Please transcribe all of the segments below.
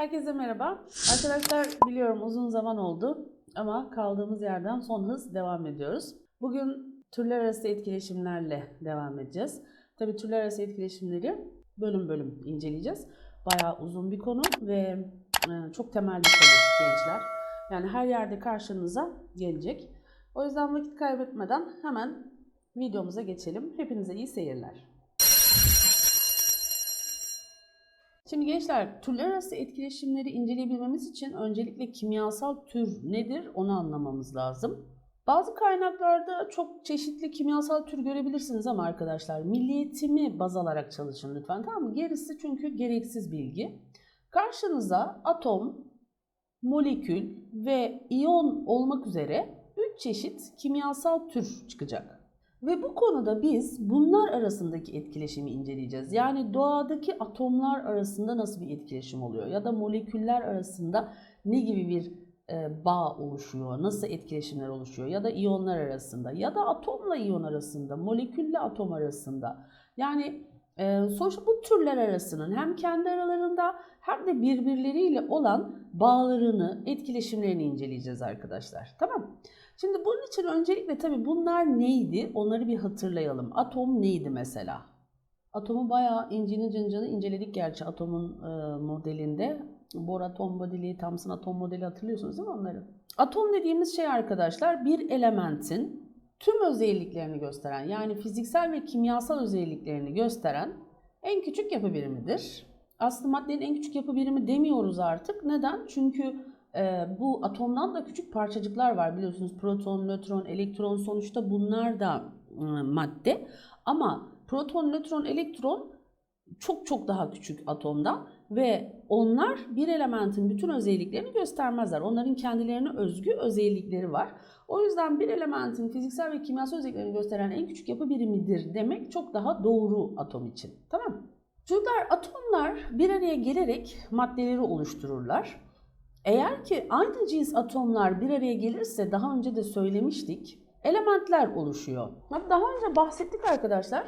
Herkese merhaba. Arkadaşlar biliyorum uzun zaman oldu ama kaldığımız yerden son hız devam ediyoruz. Bugün türler arası etkileşimlerle devam edeceğiz. Tabii türler arası etkileşimleri bölüm bölüm inceleyeceğiz. Bayağı uzun bir konu ve e, çok temel bir konu gençler. Yani her yerde karşınıza gelecek. O yüzden vakit kaybetmeden hemen videomuza geçelim. Hepinize iyi seyirler. Şimdi gençler türler arası etkileşimleri inceleyebilmemiz için öncelikle kimyasal tür nedir onu anlamamız lazım. Bazı kaynaklarda çok çeşitli kimyasal tür görebilirsiniz ama arkadaşlar milliyetimi baz alarak çalışın lütfen tamam mı? Gerisi çünkü gereksiz bilgi. Karşınıza atom, molekül ve iyon olmak üzere 3 çeşit kimyasal tür çıkacak. Ve bu konuda biz bunlar arasındaki etkileşimi inceleyeceğiz. Yani doğadaki atomlar arasında nasıl bir etkileşim oluyor ya da moleküller arasında ne gibi bir e, bağ oluşuyor, nasıl etkileşimler oluşuyor ya da iyonlar arasında ya da atomla iyon arasında, molekülle atom arasında. Yani e, sonuçta bu türler arasının hem kendi aralarında hem de birbirleriyle olan bağlarını, etkileşimlerini inceleyeceğiz arkadaşlar. Tamam Şimdi bunun için öncelikle tabii bunlar neydi? Onları bir hatırlayalım. Atom neydi mesela? Atomu bayağı incini cıncını inceledik gerçi atomun e, modelinde. Bohr atom modeli, Thomson atom modeli hatırlıyorsunuz değil mi onları? Atom dediğimiz şey arkadaşlar bir elementin tüm özelliklerini gösteren yani fiziksel ve kimyasal özelliklerini gösteren en küçük yapı birimidir. Aslında maddenin en küçük yapı birimi demiyoruz artık. Neden? Çünkü e, bu atomdan da küçük parçacıklar var biliyorsunuz. Proton, nötron, elektron sonuçta bunlar da e, madde. Ama proton, nötron, elektron çok çok daha küçük atomdan ve onlar bir elementin bütün özelliklerini göstermezler. Onların kendilerine özgü özellikleri var. O yüzden bir elementin fiziksel ve kimyasal özelliklerini gösteren en küçük yapı birimidir demek çok daha doğru atom için. Tamam mı? Çocuklar atomlar bir araya gelerek maddeleri oluştururlar. Eğer ki aynı cins atomlar bir araya gelirse daha önce de söylemiştik elementler oluşuyor. Daha önce bahsettik arkadaşlar.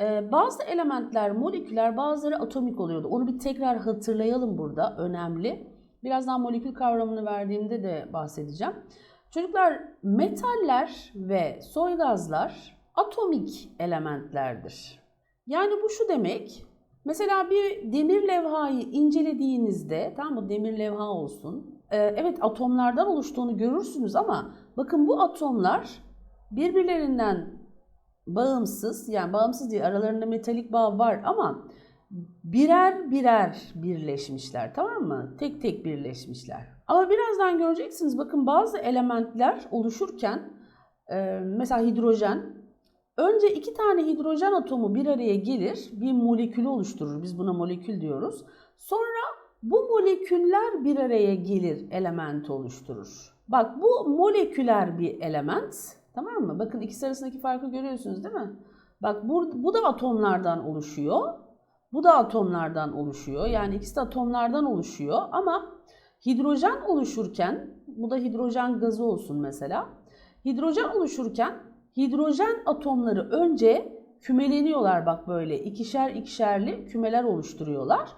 Ee, bazı elementler moleküler bazıları atomik oluyordu. Onu bir tekrar hatırlayalım burada önemli. Birazdan molekül kavramını verdiğimde de bahsedeceğim. Çocuklar metaller ve soy gazlar atomik elementlerdir. Yani bu şu demek Mesela bir demir levhayı incelediğinizde, tamam mı demir levha olsun, e, evet atomlardan oluştuğunu görürsünüz ama bakın bu atomlar birbirlerinden bağımsız, yani bağımsız değil aralarında metalik bağ var ama birer birer birleşmişler tamam mı? Tek tek birleşmişler. Ama birazdan göreceksiniz bakın bazı elementler oluşurken e, mesela hidrojen Önce iki tane hidrojen atomu bir araya gelir, bir molekülü oluşturur. Biz buna molekül diyoruz. Sonra bu moleküller bir araya gelir, element oluşturur. Bak bu moleküler bir element, tamam mı? Bakın ikisi arasındaki farkı görüyorsunuz değil mi? Bak bu, bu da atomlardan oluşuyor. Bu da atomlardan oluşuyor. Yani ikisi de atomlardan oluşuyor ama hidrojen oluşurken, bu da hidrojen gazı olsun mesela. Hidrojen oluşurken hidrojen atomları önce kümeleniyorlar bak böyle ikişer ikişerli kümeler oluşturuyorlar.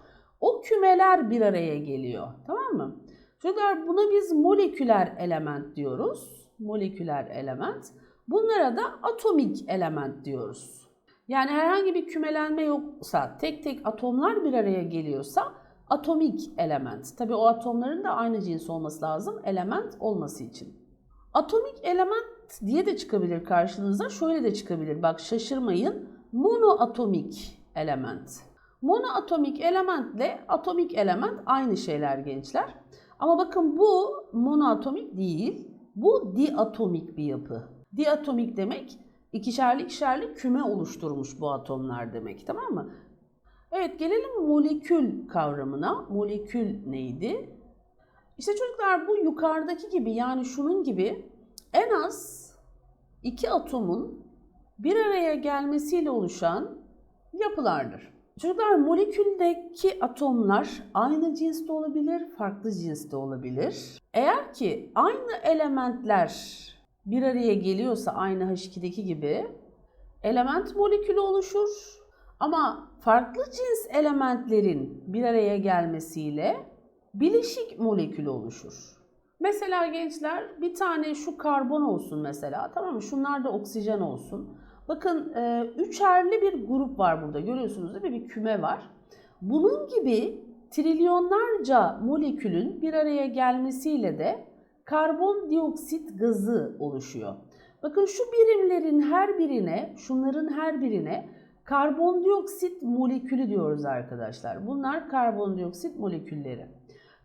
O kümeler bir araya geliyor. Tamam mı? Çocuklar buna biz moleküler element diyoruz. Moleküler element. Bunlara da atomik element diyoruz. Yani herhangi bir kümelenme yoksa, tek tek atomlar bir araya geliyorsa atomik element. Tabi o atomların da aynı cins olması lazım element olması için. Atomik element diye de çıkabilir karşınıza. Şöyle de çıkabilir. Bak şaşırmayın. Monoatomik element. Monoatomik elementle atomik element aynı şeyler gençler. Ama bakın bu monoatomik değil. Bu diatomik bir yapı. Diatomik demek ikişerli ikişerli küme oluşturmuş bu atomlar demek tamam mı? Evet gelelim molekül kavramına. Molekül neydi? İşte çocuklar bu yukarıdaki gibi yani şunun gibi en az iki atomun bir araya gelmesiyle oluşan yapılardır. Çocuklar moleküldeki atomlar aynı cinste olabilir, farklı cinste olabilir. Eğer ki aynı elementler bir araya geliyorsa aynı H2'deki gibi element molekülü oluşur. Ama farklı cins elementlerin bir araya gelmesiyle bileşik molekülü oluşur. Mesela gençler bir tane şu karbon olsun mesela tamam mı? Şunlar da oksijen olsun. Bakın e, üçerli bir grup var burada görüyorsunuz değil mi? Bir küme var. Bunun gibi trilyonlarca molekülün bir araya gelmesiyle de karbondioksit gazı oluşuyor. Bakın şu birimlerin her birine, şunların her birine karbondioksit molekülü diyoruz arkadaşlar. Bunlar karbondioksit molekülleri.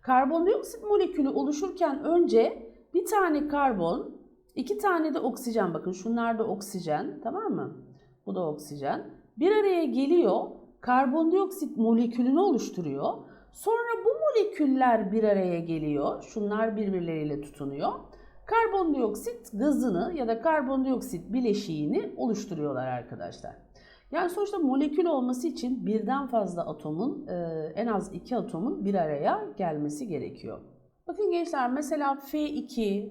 Karbondioksit molekülü oluşurken önce bir tane karbon, iki tane de oksijen bakın şunlar da oksijen tamam mı? Bu da oksijen. Bir araya geliyor karbondioksit molekülünü oluşturuyor. Sonra bu moleküller bir araya geliyor. Şunlar birbirleriyle tutunuyor. Karbondioksit gazını ya da karbondioksit bileşiğini oluşturuyorlar arkadaşlar. Yani sonuçta molekül olması için birden fazla atomun, e, en az iki atomun bir araya gelmesi gerekiyor. Bakın gençler mesela F2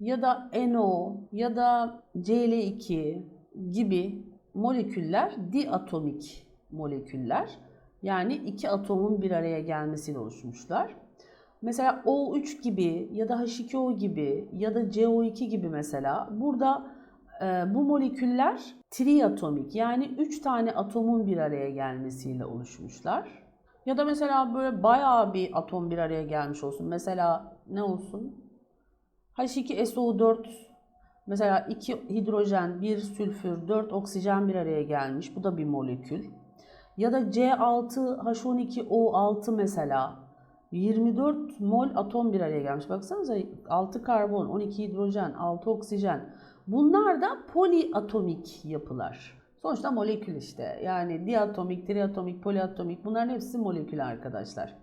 ya da NO ya da Cl2 gibi moleküller diatomik moleküller. Yani iki atomun bir araya gelmesiyle oluşmuşlar. Mesela O3 gibi ya da H2O gibi ya da CO2 gibi mesela burada bu moleküller triatomik yani 3 tane atomun bir araya gelmesiyle oluşmuşlar. Ya da mesela böyle bayağı bir atom bir araya gelmiş olsun. Mesela ne olsun? H2SO4 mesela 2 hidrojen, 1 sülfür, 4 oksijen bir araya gelmiş. Bu da bir molekül. Ya da C6H12O6 mesela 24 mol atom bir araya gelmiş. Baksanıza 6 karbon, 12 hidrojen, 6 oksijen. Bunlar da poliatomik yapılar. Sonuçta molekül işte. Yani diatomik, triatomik, poliatomik bunların hepsi molekül arkadaşlar.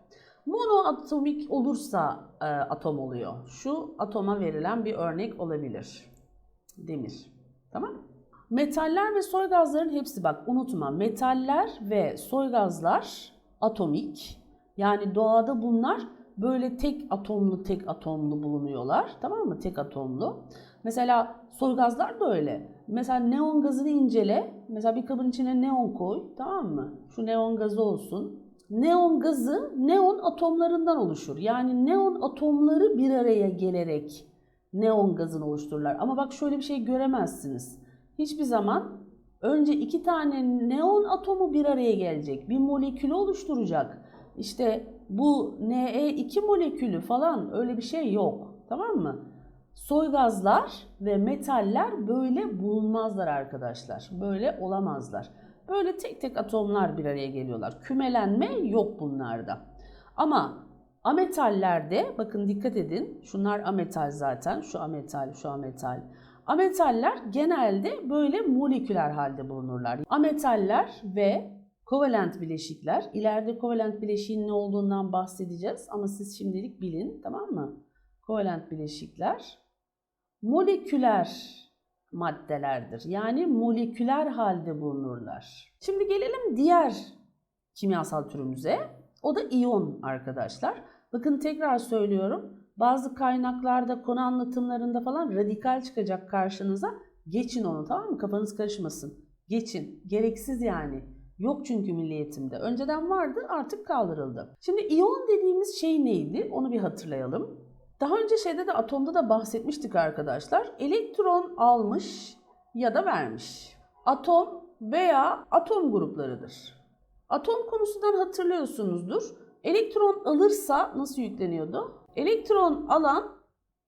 Monoatomik olursa e, atom oluyor. Şu atoma verilen bir örnek olabilir. Demir. Tamam Metaller ve soy gazların hepsi bak unutma. Metaller ve soy gazlar atomik. Yani doğada bunlar böyle tek atomlu tek atomlu bulunuyorlar. Tamam mı? Tek atomlu. Mesela soy gazlar da öyle. Mesela neon gazını incele. Mesela bir kabın içine neon koy. Tamam mı? Şu neon gazı olsun. Neon gazı neon atomlarından oluşur. Yani neon atomları bir araya gelerek neon gazını oluştururlar. Ama bak şöyle bir şey göremezsiniz. Hiçbir zaman önce iki tane neon atomu bir araya gelecek. Bir molekülü oluşturacak. İşte bu Ne2 molekülü falan öyle bir şey yok. Tamam mı? Soy gazlar ve metaller böyle bulunmazlar arkadaşlar. Böyle olamazlar. Böyle tek tek atomlar bir araya geliyorlar. Kümelenme yok bunlarda. Ama ametallerde bakın dikkat edin. Şunlar ametal zaten. Şu ametal, şu ametal. Ametaller genelde böyle moleküler halde bulunurlar. Ametaller ve kovalent bileşikler. İleride kovalent bileşiğin ne olduğundan bahsedeceğiz ama siz şimdilik bilin tamam mı? Kovalent bileşikler moleküler maddelerdir. Yani moleküler halde bulunurlar. Şimdi gelelim diğer kimyasal türümüze. O da iyon arkadaşlar. Bakın tekrar söylüyorum. Bazı kaynaklarda, konu anlatımlarında falan radikal çıkacak karşınıza. Geçin onu tamam mı? Kafanız karışmasın. Geçin. Gereksiz yani. Yok çünkü milli eğitimde. Önceden vardı artık kaldırıldı. Şimdi iyon dediğimiz şey neydi? Onu bir hatırlayalım. Daha önce şeyde de atomda da bahsetmiştik arkadaşlar. Elektron almış ya da vermiş. Atom veya atom gruplarıdır. Atom konusundan hatırlıyorsunuzdur. Elektron alırsa nasıl yükleniyordu? Elektron alan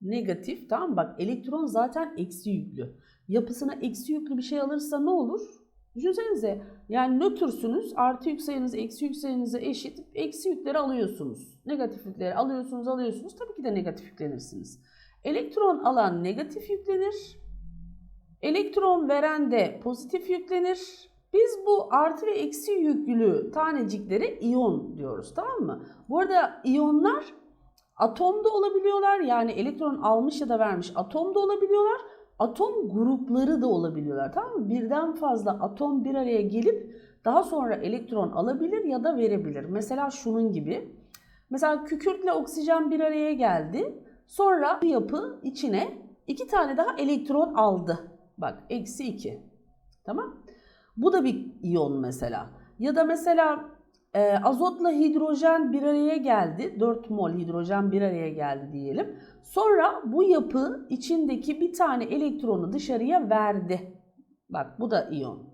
negatif tamam bak elektron zaten eksi yüklü. Yapısına eksi yüklü bir şey alırsa ne olur? Düşünsenize yani nötrsünüz artı yük sayınız eksi yük sayınıza eşit eksi yükleri alıyorsunuz. Negatif yükleri alıyorsunuz alıyorsunuz tabii ki de negatif yüklenirsiniz. Elektron alan negatif yüklenir. Elektron veren de pozitif yüklenir. Biz bu artı ve eksi yüklü taneciklere iyon diyoruz tamam mı? Bu arada iyonlar atomda olabiliyorlar yani elektron almış ya da vermiş atomda olabiliyorlar atom grupları da olabiliyorlar. Tamam mı? Birden fazla atom bir araya gelip daha sonra elektron alabilir ya da verebilir. Mesela şunun gibi. Mesela kükürtle oksijen bir araya geldi. Sonra bu yapı içine iki tane daha elektron aldı. Bak eksi iki. Tamam. Bu da bir iyon mesela. Ya da mesela e, azotla hidrojen bir araya geldi. 4 mol hidrojen bir araya geldi diyelim. Sonra bu yapı içindeki bir tane elektronu dışarıya verdi. Bak bu da iyon.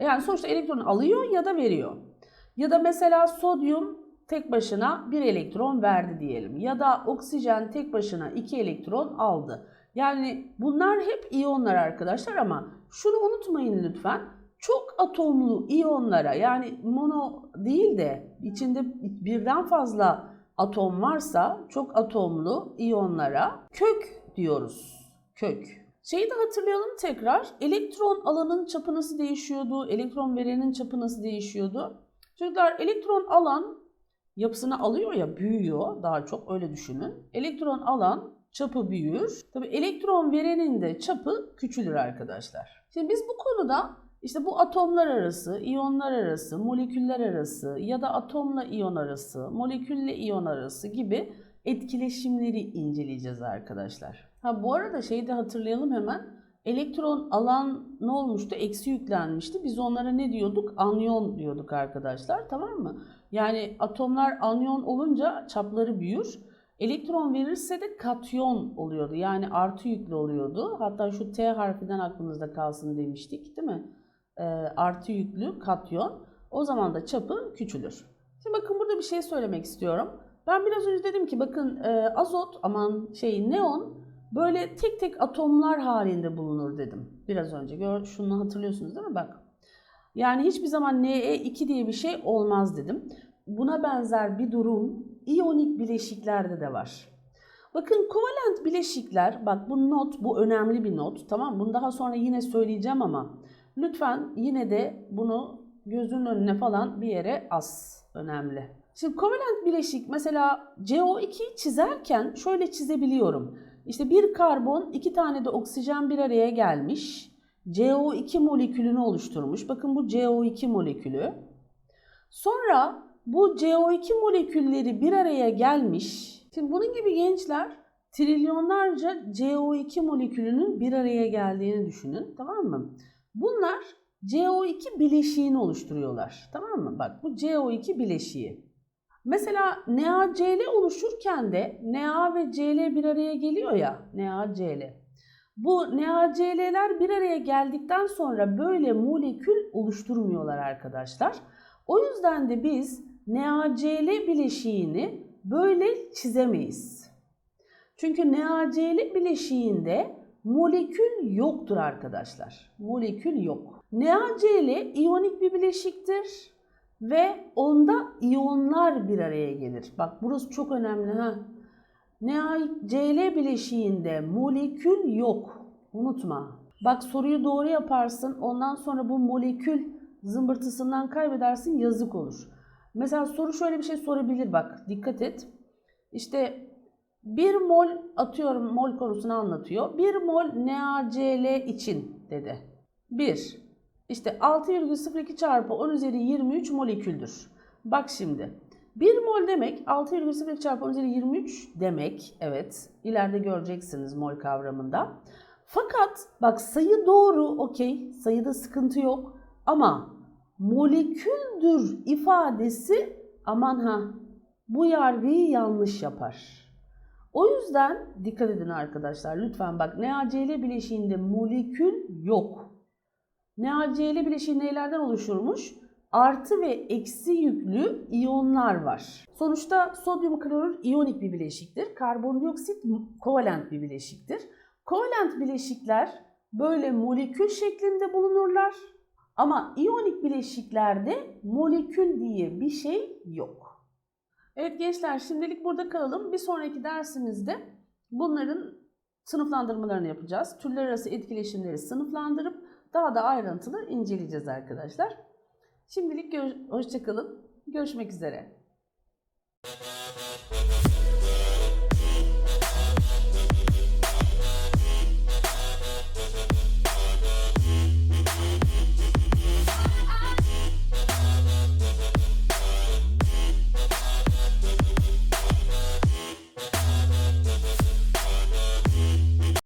Yani sonuçta elektronu alıyor ya da veriyor. Ya da mesela sodyum tek başına bir elektron verdi diyelim. Ya da oksijen tek başına iki elektron aldı. Yani bunlar hep iyonlar arkadaşlar ama şunu unutmayın lütfen. Çok atomlu iyonlara yani mono değil de içinde birden fazla atom varsa çok atomlu iyonlara kök diyoruz. Kök. Şeyi de hatırlayalım tekrar. Elektron alanın çapı nasıl değişiyordu? Elektron verenin çapı nasıl değişiyordu? Çocuklar elektron alan yapısını alıyor ya büyüyor daha çok öyle düşünün. Elektron alan çapı büyür. Tabi elektron verenin de çapı küçülür arkadaşlar. Şimdi biz bu konuda işte bu atomlar arası, iyonlar arası, moleküller arası ya da atomla iyon arası, molekülle iyon arası gibi etkileşimleri inceleyeceğiz arkadaşlar. Ha bu arada şeyi de hatırlayalım hemen. Elektron alan ne olmuştu? Eksi yüklenmişti. Biz onlara ne diyorduk? Anyon diyorduk arkadaşlar. Tamam mı? Yani atomlar anyon olunca çapları büyür. Elektron verirse de katyon oluyordu. Yani artı yüklü oluyordu. Hatta şu T harfinden aklınızda kalsın demiştik değil mi? Ee, artı yüklü katyon. O zaman da çapı küçülür. Şimdi bakın burada bir şey söylemek istiyorum. Ben biraz önce dedim ki bakın e, azot aman şey neon böyle tek tek atomlar halinde bulunur dedim. Biraz önce gör, şunu hatırlıyorsunuz değil mi? Bak. Yani hiçbir zaman Ne2 diye bir şey olmaz dedim. Buna benzer bir durum iyonik bileşiklerde de var. Bakın kovalent bileşikler, bak bu not, bu önemli bir not. Tamam Bunu daha sonra yine söyleyeceğim ama lütfen yine de bunu gözünün önüne falan bir yere as. Önemli. Şimdi kovalent bileşik mesela CO2'yi çizerken şöyle çizebiliyorum. İşte bir karbon, iki tane de oksijen bir araya gelmiş. CO2 molekülünü oluşturmuş. Bakın bu CO2 molekülü. Sonra bu CO2 molekülleri bir araya gelmiş. Şimdi bunun gibi gençler trilyonlarca CO2 molekülünün bir araya geldiğini düşünün. Tamam mı? Bunlar CO2 bileşiğini oluşturuyorlar. Tamam mı? Bak bu CO2 bileşiği. Mesela NaCl oluşurken de Na ve Cl bir araya geliyor ya. NaCl. Bu NaCl'ler bir araya geldikten sonra böyle molekül oluşturmuyorlar arkadaşlar. O yüzden de biz NaCl bileşiğini böyle çizemeyiz. Çünkü NaCl bileşiğinde molekül yoktur arkadaşlar. Molekül yok. NaCl iyonik bir bileşiktir ve onda iyonlar bir araya gelir. Bak burası çok önemli ha. NaCl bileşiğinde molekül yok. Unutma. Bak soruyu doğru yaparsın. Ondan sonra bu molekül zımbırtısından kaybedersin yazık olur. Mesela soru şöyle bir şey sorabilir bak dikkat et. İşte 1 mol atıyorum mol konusunu anlatıyor. 1 mol NaCl için dedi. 1. İşte 6,02 çarpı 10 üzeri 23 moleküldür. Bak şimdi. 1 mol demek 6,02 çarpı 10 üzeri 23 demek. Evet. ileride göreceksiniz mol kavramında. Fakat bak sayı doğru okey. Sayıda sıkıntı yok. Ama moleküldür ifadesi aman ha bu yargıyı yanlış yapar. O yüzden dikkat edin arkadaşlar lütfen bak NaCl bileşiğinde molekül yok. NaCl bileşiği neylerden oluşurmuş? Artı ve eksi yüklü iyonlar var. Sonuçta sodyum klorür iyonik bir bileşiktir. Karbondioksit kovalent bir bileşiktir. Kovalent bileşikler böyle molekül şeklinde bulunurlar. Ama iyonik bileşiklerde molekül diye bir şey yok. Evet gençler şimdilik burada kalalım. Bir sonraki dersimizde bunların sınıflandırmalarını yapacağız. Türler arası etkileşimleri sınıflandırıp daha da ayrıntılı inceleyeceğiz arkadaşlar. Şimdilik gör hoşçakalın. Görüşmek üzere.